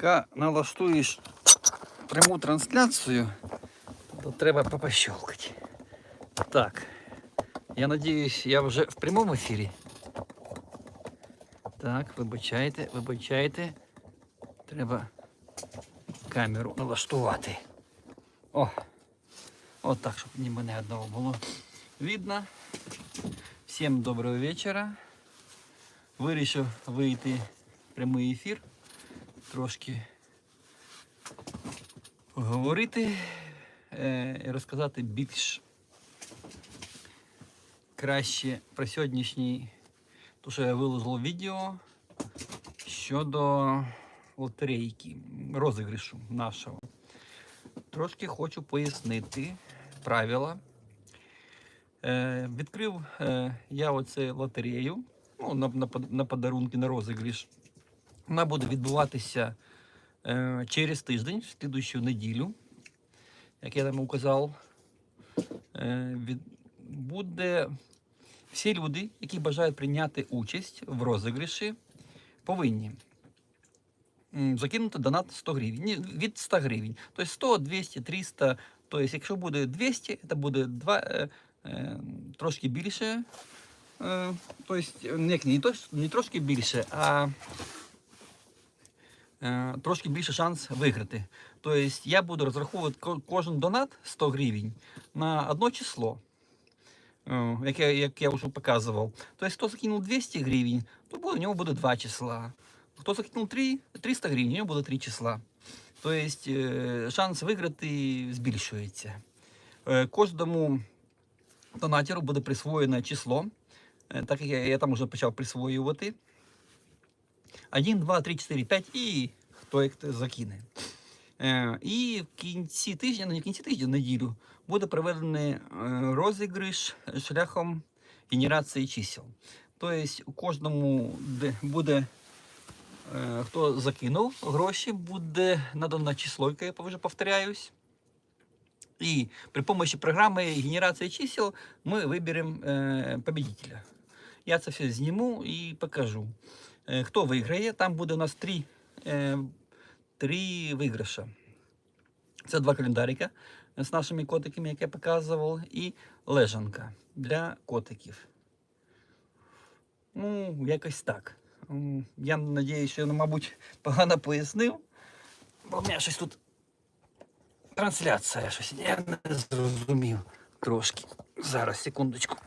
Поки налаштуєш пряму трансляцію, то треба попощелкати. Так. Я надіюсь, я вже в прямому ефірі. Так, вибачайте, вибачайте. Треба камеру налаштувати. О! От так, щоб ні мене одного було видно. Всім доброго вечора. Вирішив вийти в прямий ефір. Трошки поговорити е, і розказати більш краще про сьогоднішній, то що я виложив відео щодо лотерейки, розіграшу нашого. Трошки хочу пояснити правила. Е, відкрив е, я оце лотерею ну, на, на, на подарунки на розіграш. Вона буде відбуватися е, через тиждень, в слідущу неділю, як я там указав. Е, від, буде всі люди, які бажають прийняти участь в розіграші, повинні закинути донат 100 гривень. Від 100 гривень. Тобто 100, 200, 300. Тобто, якщо буде 200, це буде 2, е, е, трошки більше. Е, тобто, не, не, трошки більше, а трошки більше шанс виграти. Тобто я буду розраховувати кожен донат 100 гривень на одно число. Е, Як я, як я вже показував. Тобто, хто закинув 200 гривень, то у нього буде два числа. Хто закинув 3, 300 гривень, у нього буде три числа. Тобто е, шанс виграти збільшується. Е, Кожному донатеру буде присвоєне число, е, так як я, я там вже почав присвоювати. 1, 2, 3, 4, 5 і хто як закине. І в кінці тижня, ну не в кінці тижня, неділю, буде проведений розіграш шляхом генерації чисел. Тобто у кожному де буде, хто закинув гроші, буде надано число, яке я вже повторяюсь. І при помощи програми генерації чисел ми виберемо е, победителя. Я це все зніму і покажу. Е, хто виграє, там буде у нас три, е, три виграша. Це два календарика з нашими котиками, як я показував, і лежанка для котиків. Ну, якось так. Я сподіваюся, що я, мабуть, погано пояснив. Бо в мене щось тут трансляція щось. Я не зрозумів трошки. Зараз, секундочку.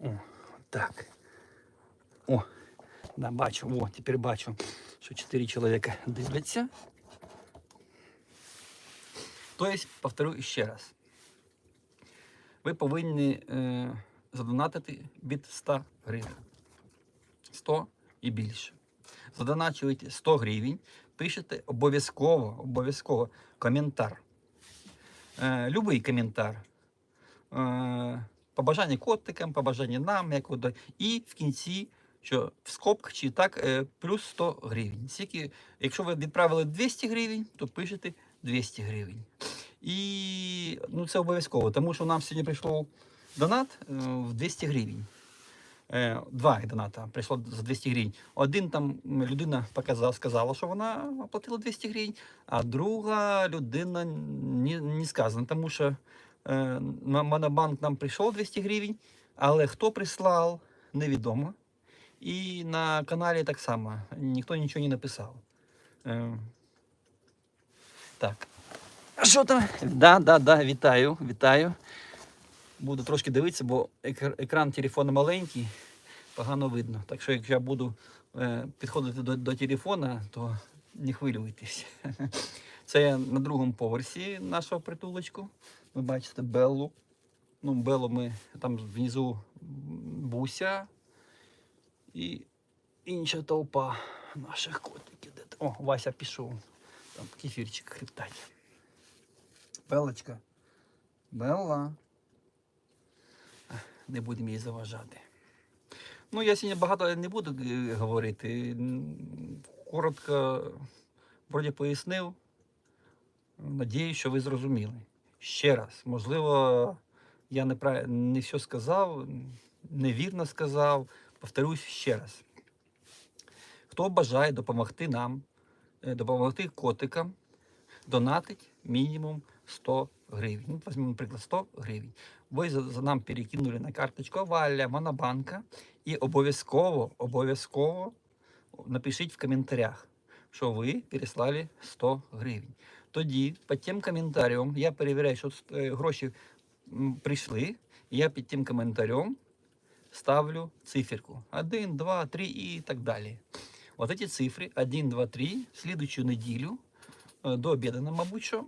О, так. О, да, бачу, о, тепер бачу, що 4 чоловіка дивляться. Тобто, повторю ще раз. Ви повинні е, задонатити від 100 гривень. 100 і більше. Задоначуєте 100 гривень, пишете обов'язково, обов'язково коментар. Е, любий коментар. Е, побажання котикам, побажання нам, як і в кінці, що в скобках чи так, е, плюс 100 гривень. Скільки, якщо ви відправили 200 гривень, то пишете 200 гривень. І ну, це обов'язково, тому що нам сьогодні прийшов донат е, в 200 гривень. Е, Два доната прийшло за 200 гривень. Один там людина показала, сказала, що вона оплатила 200 гривень, а друга людина не, не сказано, тому що е, Монобанк нам прийшов 200 гривень, але хто прислав, невідомо. І на каналі так само ніхто нічого не написав. Е, так. Що там? Да, да, да, вітаю, вітаю. Буду трошки дивитися, бо екран телефону маленький, погано видно. Так що якщо я буду е, підходити до, до телефона, то не хвилюйтесь. Це я на другому поверсі нашого притулочку. Ви бачите Беллу. Ну, Беллу ми там внизу Буся і інша толпа наших котиків. О, Вася пішов. Там кефірчик хребтать. Белочка. Белла. Не будемо їй заважати. Ну, я сьогодні багато не буду е, говорити. Коротко, вроді пояснив. Надіюсь, що ви зрозуміли. Ще раз, можливо, я не, прав... не все сказав, невірно сказав. Повторюсь ще раз. Хто бажає допомогти нам, е, допомогти котикам, донатить мінімум 100 гривень. Ну, наприклад, 100 гривень. Ви за, за нам перекинули на карточку Аваля, Монобанка і обов'язково, обов'язково напишіть в коментарях, що ви переслали 100 гривень. Тоді під тим коментарем я перевіряю, що е, гроші прийшли, я під тим коментарем ставлю циферку 1, 2, 3 і так далі. Вот эти цифры 1, 2, 3 в следующую неделю э, до обеда, мабуть, що,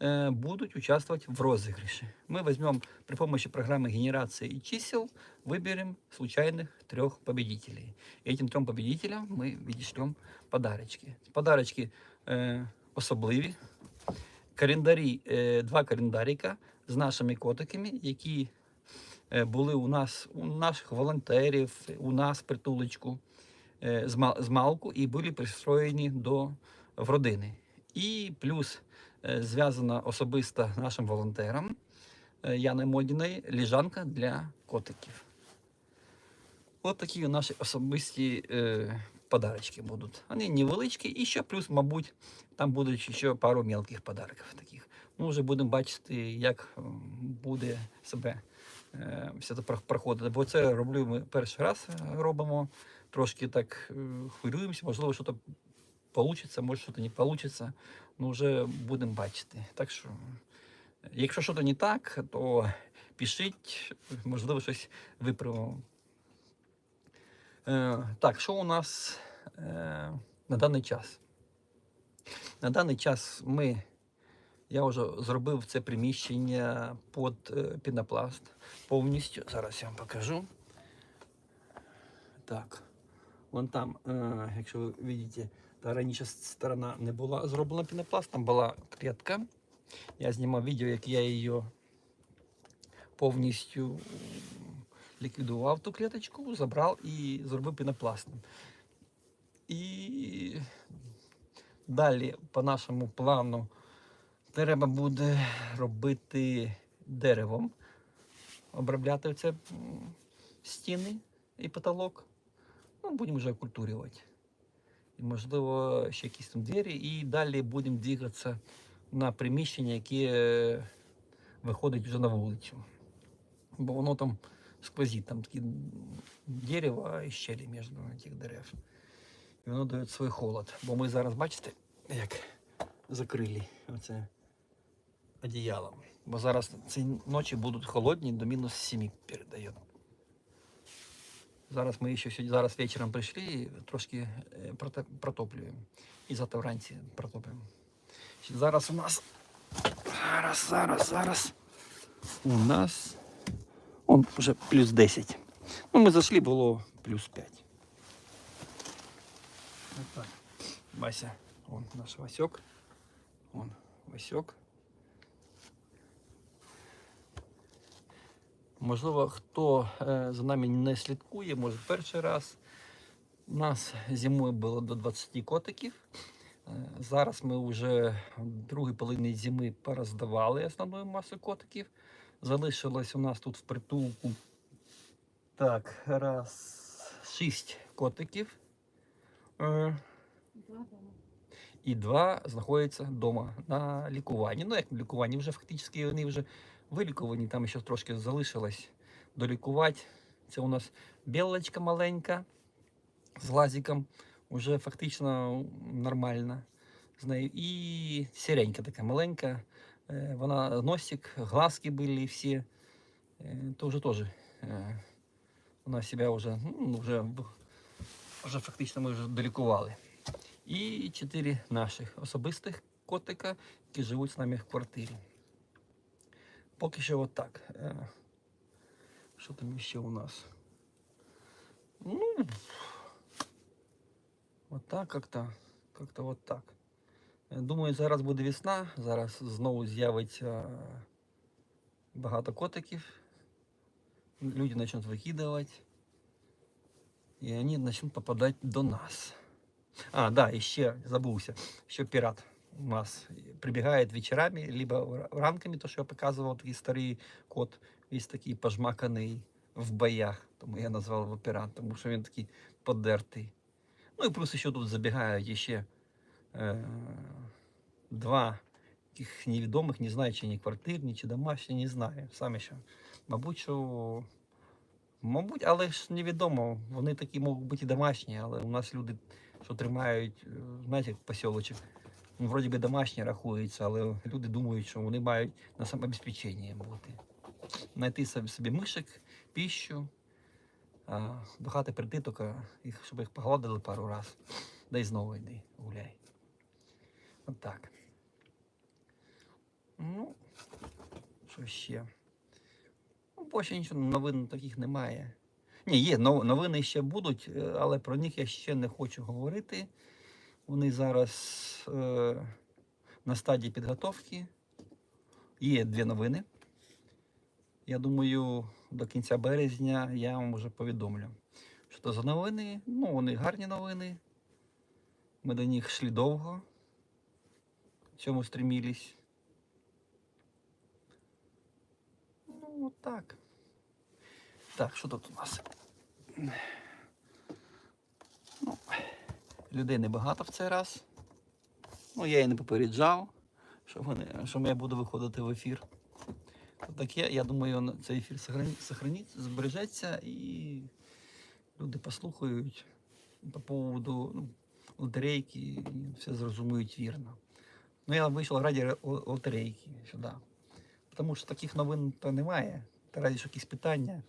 э, будут участвовать в розыгрыше. Мы возьмем при помощи программы генерации чисел, выберем случайных трех победителей. И этим трем победителям мы відішлем подарочки. Подарочки э, особливі. Календарі, е, два календарика з нашими котиками, які е, були у нас, у наших волонтерів, у нас притулочку е, з малку і були пристроєні до в родини. І плюс е, зв'язана особисто нашим волонтерам е, Яни Модіної ліжанка для котиків. От такі наші особисті е, подарочки будуть. Вони невеличкі, і ще плюс, мабуть, там будуть ще пару мелких подарків таких. Ну, вже будемо бачити, як буде себе е, все це проходити. Бо це роблю ми перший раз е, робимо. Трошки так е, хвилюємося, можливо, щось вийде, може щось не вийде. Ну, вже будемо бачити. Так що, е, якщо щось не так, то пишіть, можливо, щось виправимо. Е, так, що у нас е, на даний час? На даний час ми, я вже зробив це приміщення під е, пінопласт повністю. Зараз я вам покажу. Так, вон там, е, якщо ви бачите, та раніше сторона не була зроблена пінопласт, там була клітка. Я знімав відео, як я її повністю ліквідував ту клеточку, забрав і зробив пінопластом. І далі, по нашому плану, треба буде робити деревом, обробляти це стіни і потолок. Ну, будемо вже окультурювати. І, можливо, ще якісь там двері. І далі будемо двигатися на приміщення, яке виходить вже на вулицю. Бо воно там сквозит, там такі дерево і щелі між цих дерев. І воно дає свій холод. Бо ми зараз, бачите, як закрили оце одіялом. Бо зараз ці ночі будуть холодні, до мінус 7 передає. Зараз ми ще сьогодні, зараз вечором прийшли і трошки е, проте- протоплюємо. І завтра вранці протоплюємо. Ще Зараз у нас. Зараз, зараз, зараз. У нас Он вже плюс 10. Ну, ми зайшли, було плюс 5. Вот так. Вася, он наш Васек. Он Васек. Можливо, хто е, за нами не слідкує, може перший раз. У нас зимою було до 20 котиків. Е, Зараз ми вже в другій половині зими пороздавали основну масу котиків. Залишилось у нас тут в притулку. Так, раз, шість котиків. Е, і два знаходяться вдома на лікуванні. Ну, як на лікуванні, вже фактично вони вже вилікувані, там ще трошки залишилось долікувати. Це у нас білочка маленька з лазиком, вже фактично нормальна з нею. І сіренька така маленька. Е, Вона носик, глазки були всі. Е, То вже теж е, вона себе вже, ну, вже, вже фактично ми вже долікували. І чотири наших особистих котика, які живуть з нами в квартирі. Поки що от так. Е, Що там ще у нас? Ну, от так как-то, как-то от так. Е, Думаю, зараз буде весна, зараз знову з'явиться багато котиків. Люди почнуть викидувати. І вони почнуть попадати до нас. А, да, і ще забувся, що пірат У нас прибігає вечорами, либо ранками, то, що я показував, такий старий кот, весь такий пожмаканий в боях. Тому я назвав його пірат, тому що він такий подертий. Ну і плюс ще тут забігають ще е, два таких невідомих, не знаю, чи не квартирні, чи домашні, не знаю. Саме що. Мабуть, що. Мабуть, але ж невідомо. Вони такі можуть бути і домашні, але у нас люди, що тримають, е, знаєте, як посілочок, вроді би домашні рахуються, але люди думають, що вони мають на самобезпеченні бути. Знайти собі, мишек, піщу, а, до хати прийти, їх, щоб їх погладили пару раз, да й знову йди, гуляй. От так. Ну, що ще? Ну, більше нічого новин таких немає. Ні, є новини ще будуть, е, але про них я ще не хочу говорити. Вони зараз е, на стадії підготовки. Є дві новини. Я думаю, до кінця березня я вам вже повідомлю. Що то за новини? Ну, вони гарні новини. Ми до них йшли довго. В цьому стремились. Ну, от так. Так, що тут у нас? Ну, людей небагато в цей раз. Ну, я і не попереджав, що, вони, що я буду виходити в ефір. Таке, я думаю, цей ефір сохраниться, збережеться і люди послухають по поводу ну, лотерейки і все зрозуміють вірно. Ну, я вийшов раді лотерейки сюди. Тому що таких новин то немає. Та раді, що якісь питання.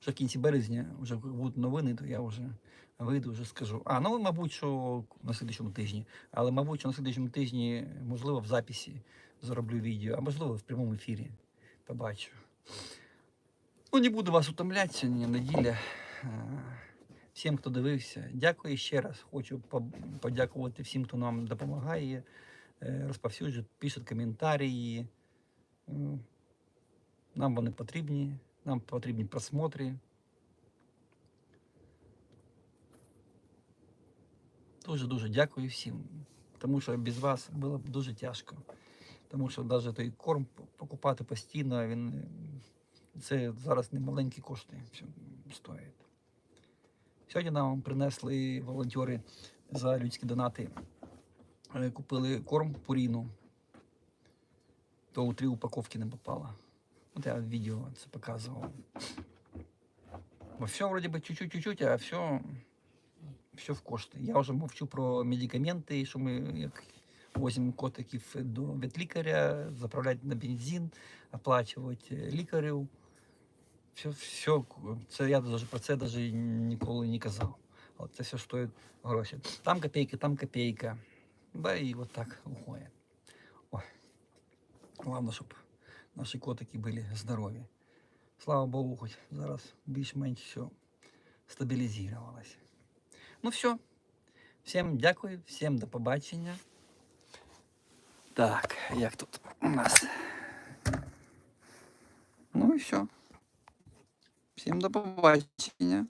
Вже в кінці березня вже будуть новини, то я вже вийду, вже скажу. А, ну, мабуть, що на слідчому тижні. Але, мабуть, що на слідчому тижні, можливо, в записі зроблю відео, а можливо, в прямому ефірі. Побачу. Ну, не буду вас утомляти сьогодні неділя. Е, Всім, хто дивився, дякую ще раз. Хочу подякувати всім, хто нам допомагає, е, розповсюджує, пише коментарі. Нам вони потрібні, нам потрібні просмотри. Дуже-дуже дякую всім, тому що без вас було б дуже тяжко. Тому що навіть той корм покупати постійно, він це зараз не маленькі кошти стоїть. Сьогодні нам принесли волонтери за людські донати. е, Купили корм пуріну. То у три упаковки не попало. От я в відео це показував. Бо все вроді би чуть-чуть, а все, все в кошти. Я вже мовчу про медикаменти, що ми як возимо котиків до ветлікаря, заправляти на бензин, оплачувати лікарів. Все, все, це я даже про це даже ніколи не казав. От це все стоїть гроші. Там копійка, там копійка. Да і от так уходить. Ой. Головне, щоб наші котики були здорові. Слава Богу, хоч зараз більш-менш все стабілізувалося. Ну все. Всім дякую, всім до побачення. Так, як тут у нас? Ну і все. Всім до побачення.